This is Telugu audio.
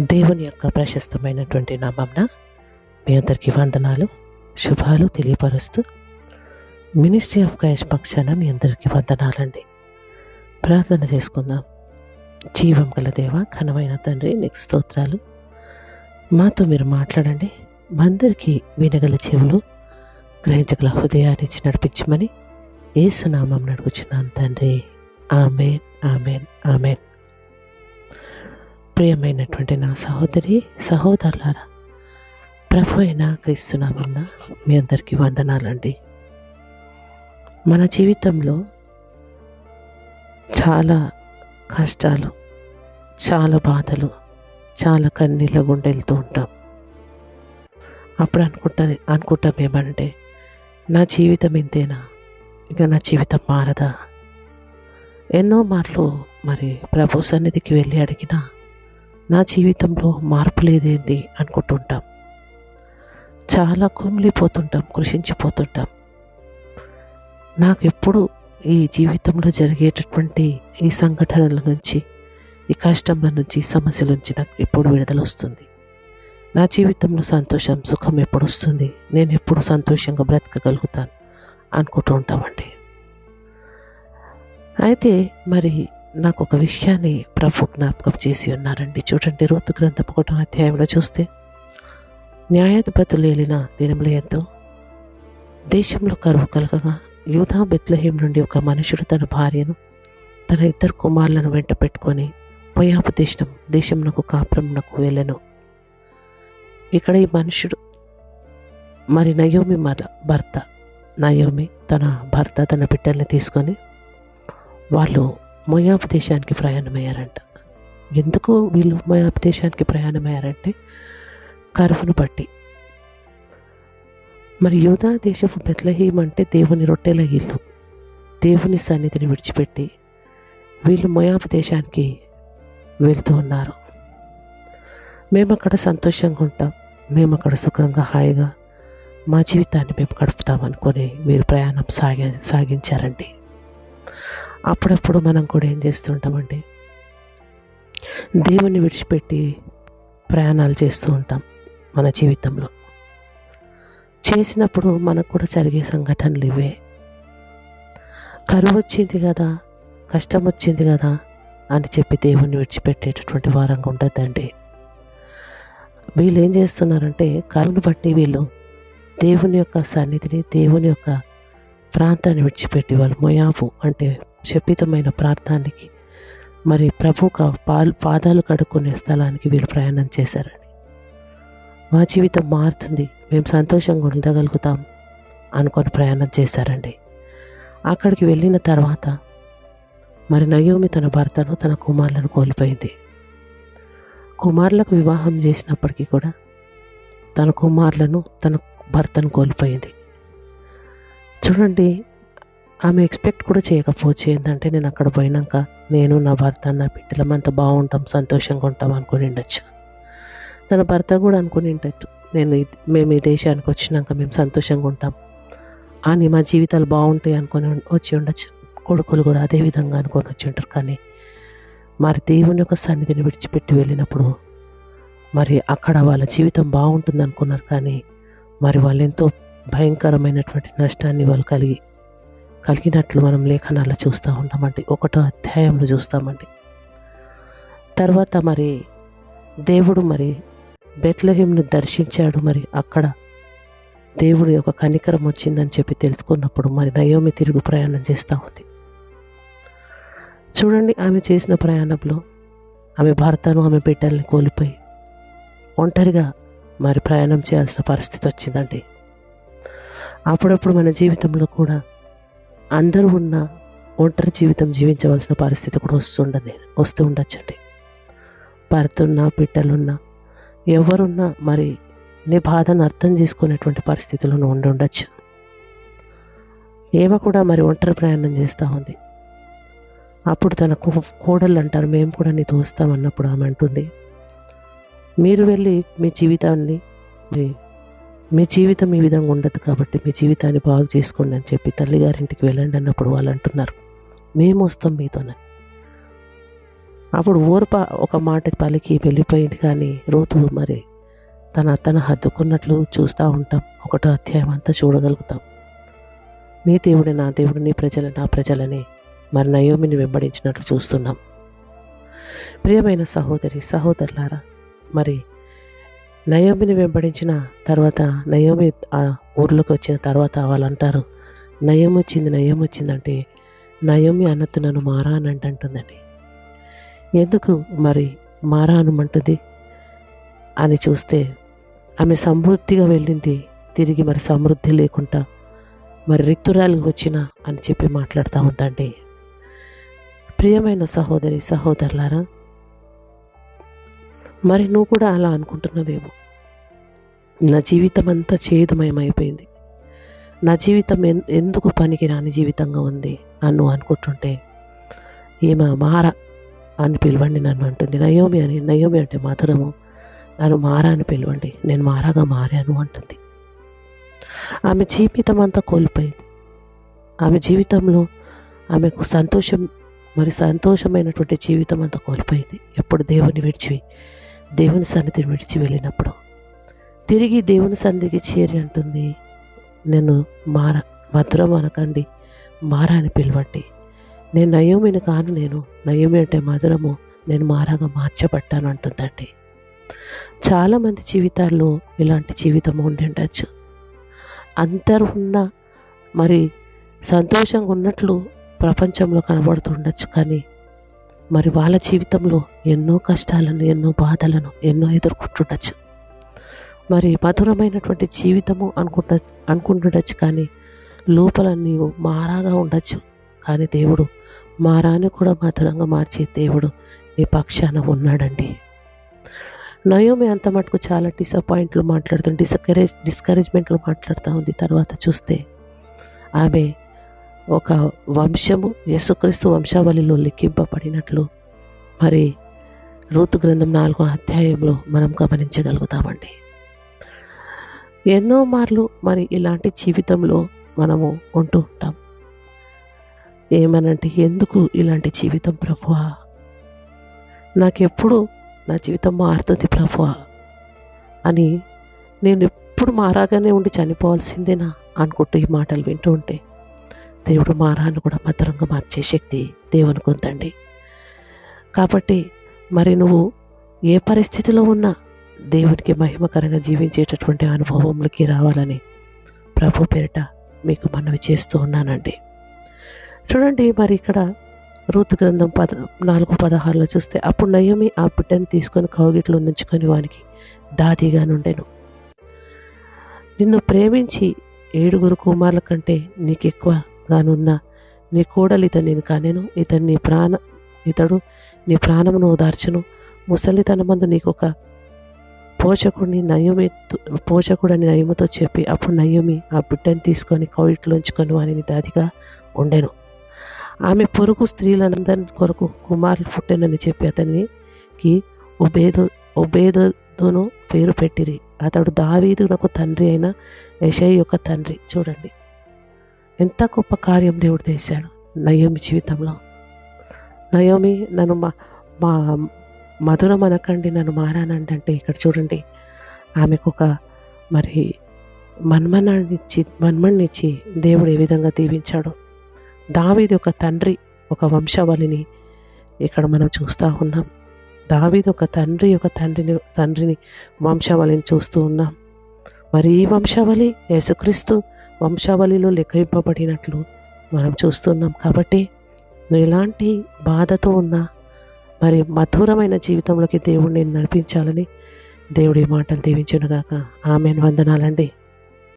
దేవుని యొక్క ప్రశస్తమైనటువంటి నామంన మీ అందరికీ వందనాలు శుభాలు తెలియపరుస్తూ మినిస్ట్రీ ఆఫ్ క్రైస్ట్ పక్షాన మీ అందరికీ వందనాలండి. ప్రార్థన చేసుకుందాం. జీవం గల దేవ ఘనమైన తండ్రి నీకు స్తోత్రాలు. మాతో మీరు మాట్లాడండి. మా అందరికీ వినగల చెవులు గ్రహించగల హృదయాన్ని ఇచ్చి నడిపించమని ఏసునామం నడుగుచున్నాను తండ్రి. Amen amen amen. ప్రియమైనటువంటి నా సహోదరి సహోదరులారా ప్రభు అయిన క్రీస్తునామన్న మీ అందరికీ వందనాలండి. మన జీవితంలో చాలా కష్టాలు చాలా బాధలు చాలా కన్నీళ్ళ గుండె వెళ్తూ ఉంటాం. అప్పుడు అనుకుంటుంది అనుకుంటాం ఏమంటే నా జీవితం ఇంతేనా? ఇక నా జీవితం మారదా? ఎన్నో మార్లు మరి ప్రభు సన్నిధికి వెళ్ళి అడిగినా నా జీవితంలో మార్పు లేదేంది అనుకుంటుంటాం. చాలా కుమిలిపోతుంటాం కృషించిపోతుంటాం. నాకు ఎప్పుడు ఈ జీవితంలో జరిగేటటువంటి ఈ సంఘటనల నుంచి ఈ కష్టంల నుంచి సమస్యల నుంచి నాకు ఎప్పుడు విడుదల వస్తుంది? నా జీవితంలో సంతోషం సుఖం ఎప్పుడు వస్తుంది? నేను ఎప్పుడు సంతోషంగా బ్రతకగలుగుతాను అనుకుంటూ ఉంటామండి. అయితే మరి నాకు ఒక విషయాన్ని ప్రభు జ్ఞాపకం చేసి ఉన్నారండి. చూడండి రోతు గ్రంథం ఒకటో అధ్యాయంలో చూస్తే న్యాయాధిపతులు ఏలిన దినముల ఎంతో దేశంలో కరువు కలగగా యూధా బెత్లహేం నుండి ఒక మనుషుడు తన భార్యను తన ఇద్దరు కుమారులను వెంట పెట్టుకొని పొయాపు దేశం దేశంనకు కాపురంనకు వెళ్ళెను. ఇక్కడ ఈ మనుషుడు మరి నయోమి మర భర్త. నయోమి తన భర్త తన బిడ్డల్ని తీసుకొని వాళ్ళు మొయాబు దేశానికి ప్రయాణమయ్యారంట. ఎందుకు వీళ్ళు మొయాబు దేశానికి ప్రయాణమయ్యారంటే కరువును బట్టి. మరి యోధా దేశపు బెత్లహీం అంటే దేవుని రొట్టెల ఇల్లు. దేవుని సన్నిధిని విడిచిపెట్టి వీళ్ళు మొయాబు దేశానికి వెళ్తూ ఉన్నారు. మేము అక్కడ సంతోషంగా ఉంటాం. మేము అక్కడ సుఖంగా హాయిగా మా జీవితాన్ని మేము గడుపుతాం అనుకొని వీరు ప్రయాణం సాగి సాగించారండి. అప్పుడప్పుడు మనం కూడా ఏం చేస్తుంటామండి దేవుని విడిచిపెట్టి ప్రయాణాలు చేస్తూ ఉంటాం మన జీవితంలో. చేసినప్పుడు మనకు కూడా జరిగే సంఘటనలు ఇవే. కరువు వచ్చింది కదా కష్టం వచ్చింది కదా అని చెప్పి దేవుణ్ణి విడిచిపెట్టేటటువంటి వారంగా ఉండద్దండి వీళ్ళు ఏం చేస్తున్నారంటే కరువును బట్టి వీళ్ళు దేవుని యొక్క సన్నిధిని దేవుని యొక్క ప్రాంతాన్ని విడిచిపెట్టి వాళ్ళు. మొయాబు అంటే శపితమైన ప్రాంతానికి మరి ప్రభు కా- పాలు పాదాలు కడుక్కునే స్థలానికి వీళ్ళు ప్రయాణం చేశారండి మా జీవితం మారుతుంది. మేము సంతోషంగా ఉండగలుగుతాం అనుకొని ప్రయాణం చేశారండి. అక్కడికి వెళ్ళిన తర్వాత మరి నయోమి తన భర్తను తన కుమారులను కోల్పోయింది. కుమారులకు వివాహం చేసినప్పటికీ కూడా తన కుమారులను తన భర్తను కోల్పోయింది. చూడండి ఆమె ఎక్స్పెక్ట్ కూడా చేయకపోవచ్చు. ఏంటంటే నేను అక్కడ పోయినాక నేను నా భర్త నా బిడ్డలం అంత బాగుంటాం సంతోషంగా ఉంటాం అనుకుని ఉండొచ్చు. తన భర్త కూడా అనుకుని ఉండొచ్చు నేను మేము ఈ దేశానికి వచ్చినాక మేము సంతోషంగా ఉంటాం. అని మా జీవితాలు బాగుంటాయి అనుకొని వచ్చి ఉండొచ్చు. కొడుకులు కూడా అదే విధంగా అనుకొని వచ్చి ఉంటారు. కానీ మరి దేవుని యొక్క సన్నిధిని విడిచిపెట్టి వెళ్ళినప్పుడు మరి అక్కడ వాళ్ళ జీవితం బాగుంటుంది అనుకున్నారు. కానీ మరి వాళ్ళు ఎంతో భయంకరమైనటువంటి నష్టాన్ని వాళ్ళు కలిగి కలిగినట్లు మనం లేఖనాల్లో చూస్తూ ఉంటామండి. ఒకటో అధ్యాయంలో చూస్తామండి. తర్వాత మరి దేవుడు మరి బెట్లహేమ్ను దర్శించాడు మరి అక్కడ. దేవుడి యొక్క కనికరం వచ్చిందని చెప్పి తెలుసుకున్నప్పుడు మరి నయోమి తిరుగు ప్రయాణం చేస్తూ ఉంది. చూడండి ఆమె చేసిన ప్రయాణంలో ఆమె భర్తను ఆమె బిడ్డల్ని కోల్పోయి ఒంటరిగా మరి ప్రయాణం చేయాల్సిన పరిస్థితి వచ్చిందండి. అప్పుడప్పుడు మన జీవితంలో కూడా అందరూ ఉన్న ఒంటరి జీవితం జీవించవలసిన పరిస్థితి కూడా వస్తుండదు వస్తూ ఉండొచ్చండి. భర్తున్నా బిడ్డలున్నా ఎవరున్నా మరి నీ బాధను అర్థం చేసుకునేటువంటి పరిస్థితులను ఉండి ఉండొచ్చు. ఏమ కూడా మరి ఒంటరి ప్రయాణం చేస్తూ ఉంది. అప్పుడు తన కోడళ్ళు అంటారు మేము కూడా నీతో వస్తాం అన్నప్పుడు ఆమె అంటుంది మీరు వెళ్ళి మీ జీవితాన్ని మీ జీవితం ఈ విధంగా ఉండదు కాబట్టి మీ జీవితాన్ని బాగు చేసుకోండి అని చెప్పి తల్లిగారింటికి వెళ్ళండి అన్నప్పుడు వాళ్ళు అంటున్నారు. మేము వస్తాం మీతోనే. అప్పుడు ఓర్ప ఒక మాట పలికి వెళ్ళిపోయింది కానీ రోతు మరి తన అత్తను హద్దుకున్నట్లు చూస్తూ ఉంటాం. ఒకటో అధ్యాయం అంతా చూడగలుగుతాం. నీ దేవుడు నా దేవుడు నీ ప్రజలు నా ప్రజలని మరి నయోమిని వెంబడించినట్లు చూస్తున్నాం. ప్రియమైన సహోదరి సహోదరులారా మరి నయోమిని వెంబడించిన తర్వాత నయోమి ఆ ఊర్లోకి వచ్చిన తర్వాత వాళ్ళంటారు నయం వచ్చింది నయం వచ్చిందంటే నయోమి అన్నట్టు నన్ను మారా అని అంటుందండి. ఎందుకు మరి మారా అనమంటుంది అని చూస్తే ఆమె సమృద్ధిగా వెళ్ళింది తిరిగి మరి సమృద్ధి లేకుండా మరి రిక్తురాలు వచ్చిన అని చెప్పి మాట్లాడుతూ ఉందండి. ప్రియమైన సహోదరి సహోదరులారా మరి నువ్వు కూడా అలా అనుకుంటున్నావేమో. నా జీవితం అంతా చేదుమయమైపోయింది నా జీవితం ఎన్- ఎందుకు పనికి రాని జీవితంగా ఉంది అని నువ్వు అనుకుంటుంటే. ఈమె మారా అని పిలవండి నన్ను అంటుంది. నయోమి అని నయోమి అంటే మధురము. నన్ను మారా అని పిలవండి. నేను మారాగా మారాను అంటుంది. ఆమె జీవితం అంతా కోల్పోయింది. ఆమె జీవితంలో ఆమెకు సంతోషం మరి సంతోషమైనటువంటి జీవితం అంతా కోల్పోయింది. ఎప్పుడు దేవుని విడిచి దేవుని సన్నిధిని విడిచి వెళ్ళినప్పుడు తిరిగి దేవుని సన్నిధికి చేరి అంటుంది నేను మార మధురం అనకండి మారా అని పిలవండి. నేను నయోమిని కాను నేను నయోమి అంటే మధురము నేను మారాగా మార్చబడ్డాను అంటుందండి. చాలామంది జీవితాల్లో ఇలాంటి జీవితం ఉండి ఉండొచ్చు. అందరు ఉన్న మరి సంతోషంగా ఉన్నట్లు ప్రపంచంలో కనబడుతుండొచ్చు కానీ మరి వాళ్ళ జీవితంలో ఎన్నో కష్టాలను ఎన్నో బాధలను ఎన్నో ఎదుర్కొంటుండొచ్చు. మరి మధురమైనటువంటి జీవితము అనుకుంట అనుకుంటుండొచ్చు కానీ లోపల నీవు మారాగా ఉండొచ్చు. కానీ దేవుడు మారాని కూడా మధురంగా మార్చే దేవుడు నీ పక్షాన ఉన్నాడండి. నయోమి అంత మటుకు చాలా డిసప్పాయింట్లు మాట్లాడుతుంది డిస్కరేజ్ డిస్కరేజ్మెంట్లు మాట్లాడుతూ ఉంది. తర్వాత చూస్తే ఆమె ఒక వంశము యేసుక్రీస్తు వంశావళిలో లిఖింపబడినట్లు. మరి రూతు గ్రంథం నాలుగో అధ్యాయంలో మనం గమనించగలుగుతామండి. ఎన్నో మార్లు మరి ఇలాంటి జీవితంలో మనము ఉంటూ ఉంటాం. ఏమనంటే ఎందుకు ఇలాంటి జీవితం ప్రభువా? నాకెప్పుడు నా జీవితం మారుతుంది ప్రభువా? అని నేను ఎప్పుడు మారాగానే ఉండి చనిపోవాల్సిందేనా అనుకుంటూ ఈ మాటలు వింటూ ఉంటే దేవుడు మారాన్ని కూడా భద్రంగా మార్చే శక్తి దేవునికి ఉందండి కాబట్టి మరి నువ్వు ఏ పరిస్థితిలో ఉన్నా దేవునికి మహిమకరంగా జీవించేటటువంటి అనుభవంలోకి రావాలని ప్రభు పేరిట మీకు మనవి చేస్తూ ఉన్నానండి. చూడండి మరి ఇక్కడ రూతు గ్రంథం పద నాలుగు పదహారులో చూస్తే అప్పుడు నయమి ఆ బిడ్డను తీసుకొని కౌగిట్లో నుంచుకొని వానికి దాదిగా నుండెను. నిన్ను ప్రేమించి ఏడుగురు కుమారుల కంటే గానున్న నీ కూడలి ఇతనిని కానెను. ఇతని నీ ప్రాణ ఇతడు నీ ప్రాణమును ఓదార్చును. ముసలితనమందు నీకు ఒక పోషకుడిని నయమి పోషకుడని నయముతో చెప్పి అప్పుడు నయమి ఆ బిడ్డను తీసుకొని కవిట్లోంచుకొని వారిని దాదిగా ఉండెను. ఆమె పొరుగు స్త్రీలందరి కొరకు కుమారులు పుట్టెనని చెప్పి అతనికి ఉబేదు ఉబేదును పేరు పెట్టిరి. అతడు దావీదునకు తండ్రి అయిన యషయ్ యొక్క తండ్రి. చూడండి. ఎంత గొప్ప కార్యం దేవుడు చేశాడు. నయోమి జీవితంలో. నయోమి నన్ను మా మా మధురం అనకండి నన్ను మారానండి అంటే ఇక్కడ చూడండి. ఆమెకు ఒక మరి మన్మనాన్నిచ్చి మన్మణ్ణిచ్చి దేవుడు ఏ విధంగా దీవించాడు. దావీది ఒక తండ్రి ఒక వంశావళిని ఇక్కడ మనం చూస్తూ ఉన్నాం. దావీది ఒక తండ్రి ఒక తండ్రిని తండ్రిని వంశావళిని చూస్తూ ఉన్నాం. మరి ఈ వంశావళి యేసుక్రీస్తు వంశావళిలో లెక్కింపబడినట్లు మనం చూస్తున్నాం. కాబట్టి నువ్వు ఎలాంటి బాధతో ఉన్నా మరి మధురమైన జీవితంలోకి దేవుడిని నడిపించాలని దేవుడి మాటలు దీవించునుగాక. ఆమెను. వందనాలండి.